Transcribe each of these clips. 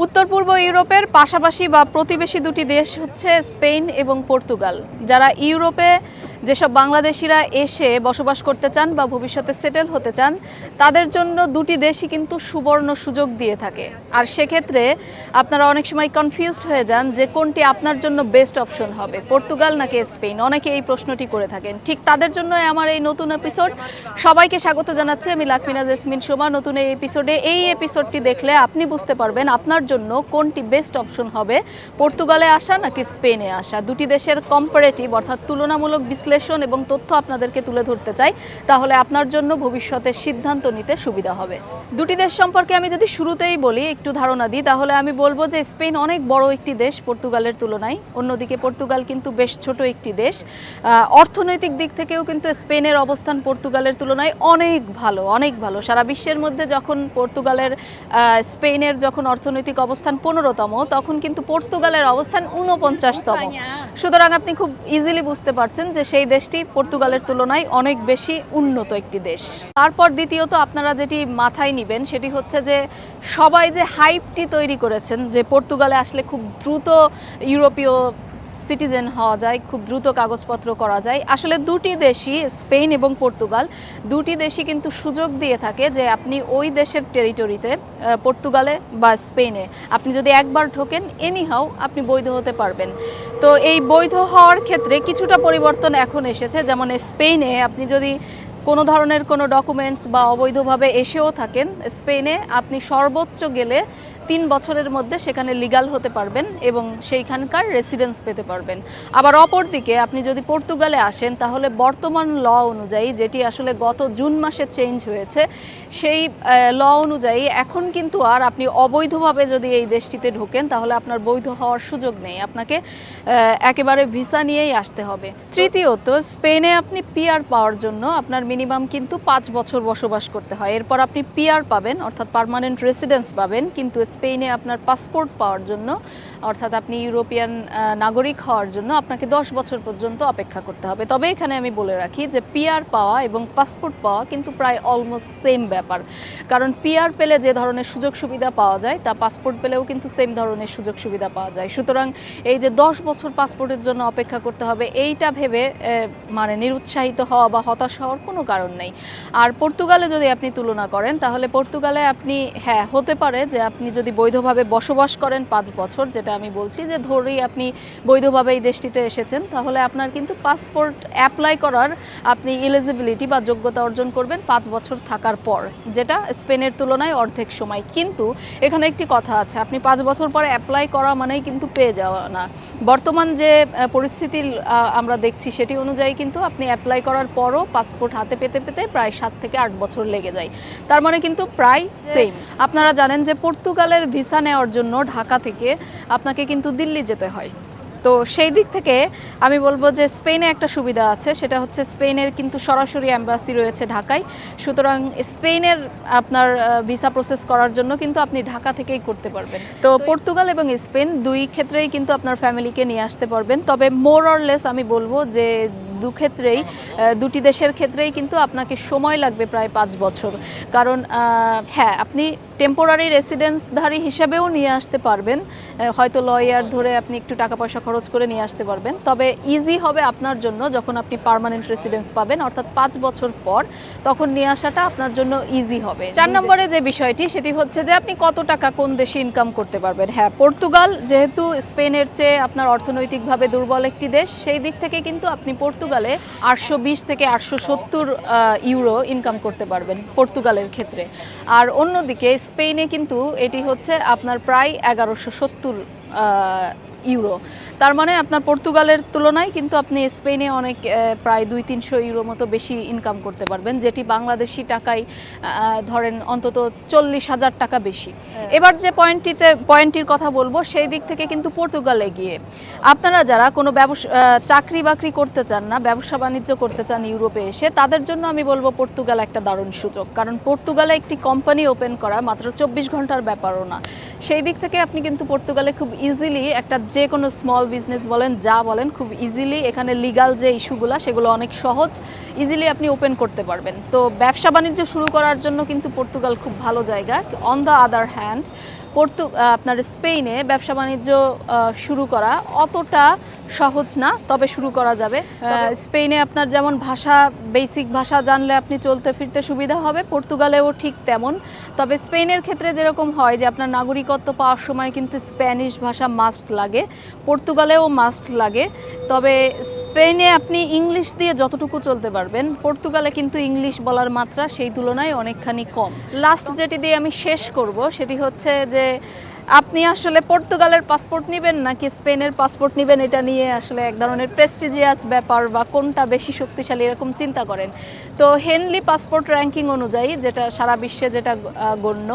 উত্তর পূর্ব ইউরোপের পাশাপাশি বা প্রতিবেশী দুটি দেশ হচ্ছে স্পেন এবং পর্তুগাল যারা ইউরোপে যেসব বাংলাদেশিরা এসে বসবাস করতে চান বা ভবিষ্যতে সেটেল হতে চান, তাদের জন্য দুটি দেশই কিন্তু সুবর্ণ সুযোগ দিয়ে থাকে। আর সেক্ষেত্রে আপনারা অনেক সময় কনফিউজড হয়ে যান যে কোনটি আপনার জন্য বেস্ট অপশন হবে, পর্তুগাল নাকি স্পেন? অনেকে এই প্রশ্নটি করে থাকেন। ঠিক তাদের জন্য আমার এই নতুন এপিসোড সবাইকে স্বাগত জানাচ্ছি আমি লাকমিনা জেসমিন সোমা। নতুন এই এপিসোডে এই এপিসোডটি দেখলে আপনি বুঝতে পারবেন আপনার জন্য কোনটি বেস্ট অপশন হবে, পর্তুগালে আসা নাকি স্পেনে আসা। দুটি দেশের কম্পারেটিভ অর্থাৎ তুলনামূলক বিশ্লেষণ এবং তথ্য আপনাদেরকে তুলে ধরতে চাই, তাহলে আপনার জন্য ভবিষ্যতে সিদ্ধান্ত নিতে সুবিধা হবে। দুটি দেশ সম্পর্কে আমি যদি শুরুতেই বলি, একটু ধারণা দিই, তাহলে আমি বলব যে স্পেন অনেক বড় একটি দেশ পর্তুগালের তুলনায়। অন্যদিকে পর্তুগাল কিন্তু বেশ ছোট একটি দেশ। অর্থনৈতিক দিক থেকেও কিন্তু স্পেনের অবস্থান পর্তুগালের তুলনায় অনেক ভালো অনেক ভালো। সারা বিশ্বের মধ্যে যখন পর্তুগালের স্পেনের যখন অর্থনৈতিক অবস্থান পনেরোতম, তখন কিন্তু পর্তুগালের অবস্থান উনপঞ্চাশতম সুতরাং আপনি খুব ইজিলি বুঝতে পারছেন যে সেই দেশটি পর্তুগালের তুলনায় অনেক বেশি উন্নত একটি দেশ। তারপর দ্বিতীয়ত আপনারা যেটি মাথায় নিবেন সেটি হচ্ছে যে সবাই যে হাইপটি তৈরি করেছেন যে পর্তুগালে আসলে খুব দ্রুত ইউরোপীয় সিটিজেন হওয়া যায়, খুব দ্রুত কাগজপত্র করা যায়। আসলে দুটি দেশই, স্পেন এবং পর্তুগাল, দুটি দেশই কিন্তু সুযোগ দিয়ে থাকে যে আপনি ওই দেশের টেরিটরিতে পর্তুগালে বা স্পেনে আপনি যদি একবার ঢোকেন এনিহাও আপনি বৈধ হতে পারবেন। তো এই বৈধ হওয়ার ক্ষেত্রে কিছুটা পরিবর্তন এখন এসেছে। যেমন স্পেনে আপনি যদি কোনো ধরনের কোনো ডকুমেন্টস বা অবৈধভাবে এসেও থাকেন, স্পেনে আপনি সর্বোচ্চ গেলে তিন বছরের মধ্যে সেখানে লিগাল হতে পারবেন এবং সেইখানকার রেসিডেন্স পেতে পারবেন। আবার অপরদিকে আপনি যদি পর্তুগালে আসেন, তাহলে বর্তমান ল অনুযায়ী, যেটি আসলে গত জুন মাসে চেঞ্জ হয়েছে, সেই ল অনুযায়ী এখন কিন্তু আর আপনি অবৈধভাবে যদি এই দেশটিতে ঢোকেন, তাহলে আপনার বৈধ হওয়ার সুযোগ নেই। আপনাকে একেবারে ভিসা নিয়েই আসতে হবে। তৃতীয়ত স্পেনে আপনি পিআর পাওয়ার জন্য আপনার মিনিমাম কিন্তু পাঁচ বছর বসবাস করতে হয়। এরপর আপনি পিআর পাবেন, অর্থাৎ পার্মানেন্ট রেসিডেন্স পাবেন, কিন্তু স্পেনে আপনার পাসপোর্ট পাওয়ার জন্য, অর্থাৎ আপনি ইউরোপিয়ান নাগরিক হওয়ার জন্য আপনাকে দশ বছর পর্যন্ত অপেক্ষা করতে হবে। তবে এখানে আমি বলে রাখি যে পিআর পাওয়া এবং পাসপোর্ট পাওয়া কিন্তু প্রায় অলমোস্ট সেম ব্যাপার। কারণ পিআর পেলে যে ধরনের সুযোগ সুবিধা পাওয়া যায়, তা পাসপোর্ট পেলেও কিন্তু সেম ধরনের সুযোগ সুবিধা পাওয়া যায়। সুতরাং এই যে দশ বছর পাসপোর্টের জন্য অপেক্ষা করতে হবে, এইটা ভেবে মানে নিরুৎসাহিত হওয়া বা হতাশ হওয়ার কোনো কারণ নেই। আর পর্তুগালে যদি আপনি তুলনা করেন, তাহলে পর্তুগালে আপনি হ্যাঁ হতে পারে যে আপনি যদি বৈধভাবে বসবাস করেন পাঁচ বছর যেটা আমি বলছি যে ধরেই আপনি বৈধভাবে এই দেশটিতে এসেছেন তাহলে আপনার কিন্তু পাসপোর্ট অ্যাপ্লাই করার আপনি এলিজিবিলিটি বা যোগ্যতা অর্জন করবেন পাঁচ বছর থাকার পর যেটা স্পেনের তুলনায় অর্ধেক সময়। কিন্তু এখানে একটি কথা আছে আপনি পাঁচ বছর পরে অ্যাপ্লাই করা মানেই কিন্তু পেয়ে যাওয়া না। বর্তমান যে পরিস্থিতি আমরা দেখছি সেটি অনুযায়ী কিন্তু আপনি অ্যাপ্লাই করার পরও পাসপোর্ট হাতে পেতে পেতে প্রায় সাত থেকে আট বছর লেগে যায়। তার মানে কিন্তু প্রায় সেম আপনারা জানেন যে পর্তুগালের ভিসা নেওয়ার জন্য ঢাকা থেকে আপনাকে কিন্তু দিল্লি যেতে হয়। তো সেই দিক থেকে আমি বলব যে স্পেনে একটা সুবিধা আছে সেটা হচ্ছে স্পেনের কিন্তু সরাসরি অ্যাম্বাসি রয়েছে ঢাকায়। সুতরাং স্পেনের আপনার ভিসা প্রসেস করার জন্য কিন্তু আপনি ঢাকা থেকেই করতে পারবেন। তো পর্তুগাল এবং স্পেন দুই ক্ষেত্রেই কিন্তু আপনার ফ্যামিলিকে নিয়ে আসতে পারবেন। তবে মোর অরলেস আমি বলব যে দু ক্ষেত্রেই দুটি দেশের ক্ষেত্রেই কিন্তু আপনাকে সময় লাগবে প্রায় পাঁচ বছর। কারণ হ্যাঁ আপনি টেম্পোরারি রেসিডেন্সধারী হিসাবেও নিয়ে আসতে পারবেন। হয়তো লয়ার ধরে আপনি একটু টাকা পয়সা খরচ করে নিয়ে আসতে পারবেন। তবে ইজি হবে আপনার জন্য যখন আপনি পার্মানেন্ট রেসিডেন্স পাবেন অর্থাৎ পাঁচ বছর পর তখন নিয়ে আসাটা আপনার জন্য ইজি হবে। চার নম্বরে যে বিষয়টি সেটি হচ্ছে যে আপনি কত টাকা কোন দেশে ইনকাম করতে পারবেন? হ্যাঁ পর্তুগাল যেহেতু স্পেনের চেয়ে আপনার অর্থনৈতিকভাবে দুর্বল একটি দেশ সেই দিক থেকে কিন্তু আপনি পর্তুগালে আটশো বিশ থেকে আটশো সত্তর ইউরো ইনকাম করতে পারবেন পর্তুগালের ক্ষেত্রে। আর অন্যদিকে স্পেনে কিন্তু এটি হচ্ছে আপনার প্রায় এগারোশো সত্তর ইউরো। তার মানে আপনার পর্তুগালের তুলনায় কিন্তু আপনি স্পেনে অনেক প্রায় দুই তিনশো ইউরো মতো বেশি ইনকাম করতে পারবেন যেটি বাংলাদেশি টাকায় ধরেন অন্তত চল্লিশ হাজার টাকা বেশি। এবার যে পয়েন্টটিতে পয়েন্টটির কথা বলব সেই দিক থেকে কিন্তু পর্তুগালে গিয়ে আপনারা যারা কোনো ব্যবসা চাকরি বাকরি করতে চান না ব্যবসা বাণিজ্য করতে চান ইউরোপে এসে তাদের জন্য আমি বলব পর্তুগাল একটা দারুণ সুযোগ। কারণ পর্তুগালে একটি কোম্পানি ওপেন করা মাত্র চব্বিশ ঘণ্টার ব্যাপারও না। সেই দিক থেকে আপনি কিন্তু পর্তুগালে খুব ইজিলি একটা যে কোনো স্মল বিজনেস বলেন, যা বলেন, খুব ইজিলি এখানে লিগাল যে ইস্যুগুলো, সেগুলো অনেক সহজ ইজিলি আপনি ওপেন করতে পারবেন। তো ব্যবসা বাণিজ্য শুরু করার জন্য কিন্তু পর্তুগাল খুব ভালো জায়গা। অন দ্য আদার হ্যান্ড পর্তু আপনার স্পেনে ব্যবসা বাণিজ্য শুরু করা অতটা সহজ না তবে শুরু করা যাবে। আহ, স্পেনে আপনার যেমন ভাষা বেসিক ভাষা জানলে আপনি চলতে ফিরতে সুবিধা হবে পর্তুগালেও ঠিক তেমন। তবে স্পেনের ক্ষেত্রে যেরকম হয় যে আপনার নাগরিকত্ব পাওয়ার সময় কিন্তু স্প্যানিশ ভাষা মাস্ট লাগে পর্তুগালেও মাস্ট লাগে। তবে স্পেনে আপনি ইংলিশ দিয়ে যতটুকু চলতে পারবেন পর্তুগালে কিন্তু ইংলিশ বলার মাত্রা সেই তুলনায় অনেকখানি কম। লাস্ট যেটি দিয়ে আমি শেষ করব সেটি হচ্ছে যে আপনি আসলে পর্তুগালের পাসপোর্ট নেবেন নাকি স্পেনের পাসপোর্ট নেবেন, এটা নিয়ে আসলে এক ধরনের প্রেস্টিজিয়াস ব্যাপার বা কোনটা বেশি শক্তিশালী এরকম চিন্তা করেন। তো হেনলি পাসপোর্ট র্যাঙ্কিং অনুযায়ী যেটা সারা বিশ্বে যেটা গণ্য,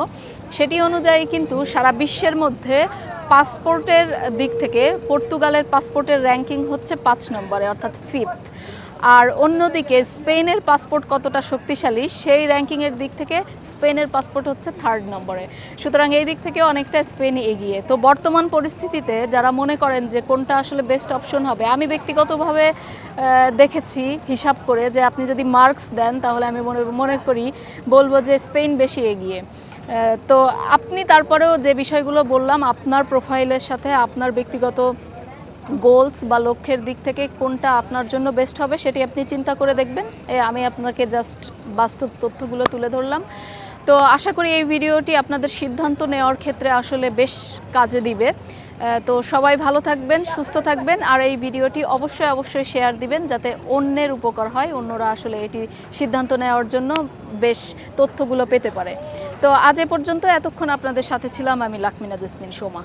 সেটি অনুযায়ী কিন্তু সারা বিশ্বের মধ্যে পাসপোর্টের দিক থেকে পর্তুগালের পাসপোর্টের র্যাঙ্কিং হচ্ছে পাঁচ নম্বরে, অর্থাৎ ফিফথ আর অন্যদিকে স্পেনের পাসপোর্ট কতটা শক্তিশালী, সেই র্যাঙ্কিংয়ের দিক থেকে স্পেনের পাসপোর্ট হচ্ছে থার্ড নম্বরে। সুতরাং এই দিক থেকে অনেকটা স্পেন এগিয়ে। তো বর্তমান পরিস্থিতিতে যারা মনে করেন যে কোনটা আসলে বেস্ট অপশন হবে, আমি ব্যক্তিগতভাবে দেখেছি হিসাব করে যে আপনি যদি মার্কস দেন, তাহলে আমি মনে মনে করি, বলব যে স্পেন বেশি এগিয়ে। তো আপনি তারপরেও যে বিষয়গুলো বললাম, আপনার প্রোফাইলের সাথে আপনার ব্যক্তিগত গোলস বা লক্ষ্যের দিক থেকে কোনটা আপনার জন্য বেস্ট হবে সেটি আপনি চিন্তা করে দেখবেন। আমি আপনাকে জাস্ট বাস্তব তথ্যগুলো তুলে ধরলাম। তো আশা করি এই ভিডিওটি আপনাদের সিদ্ধান্ত নেওয়ার ক্ষেত্রে আসলে বেশ কাজে দিবে। তো সবাই ভালো থাকবেন, সুস্থ থাকবেন, আর এই ভিডিওটি অবশ্যই অবশ্যই শেয়ার দিবেন যাতে অন্যের উপকার হয়, অন্যরা আসলে এটি সিদ্ধান্ত নেওয়ার জন্য বেশ তথ্যগুলো পেতে পারে। তো আজ এ পর্যন্ত এতক্ষণ আপনাদের সাথে ছিলাম আমি লাকমিনা জেসমিন সোমা।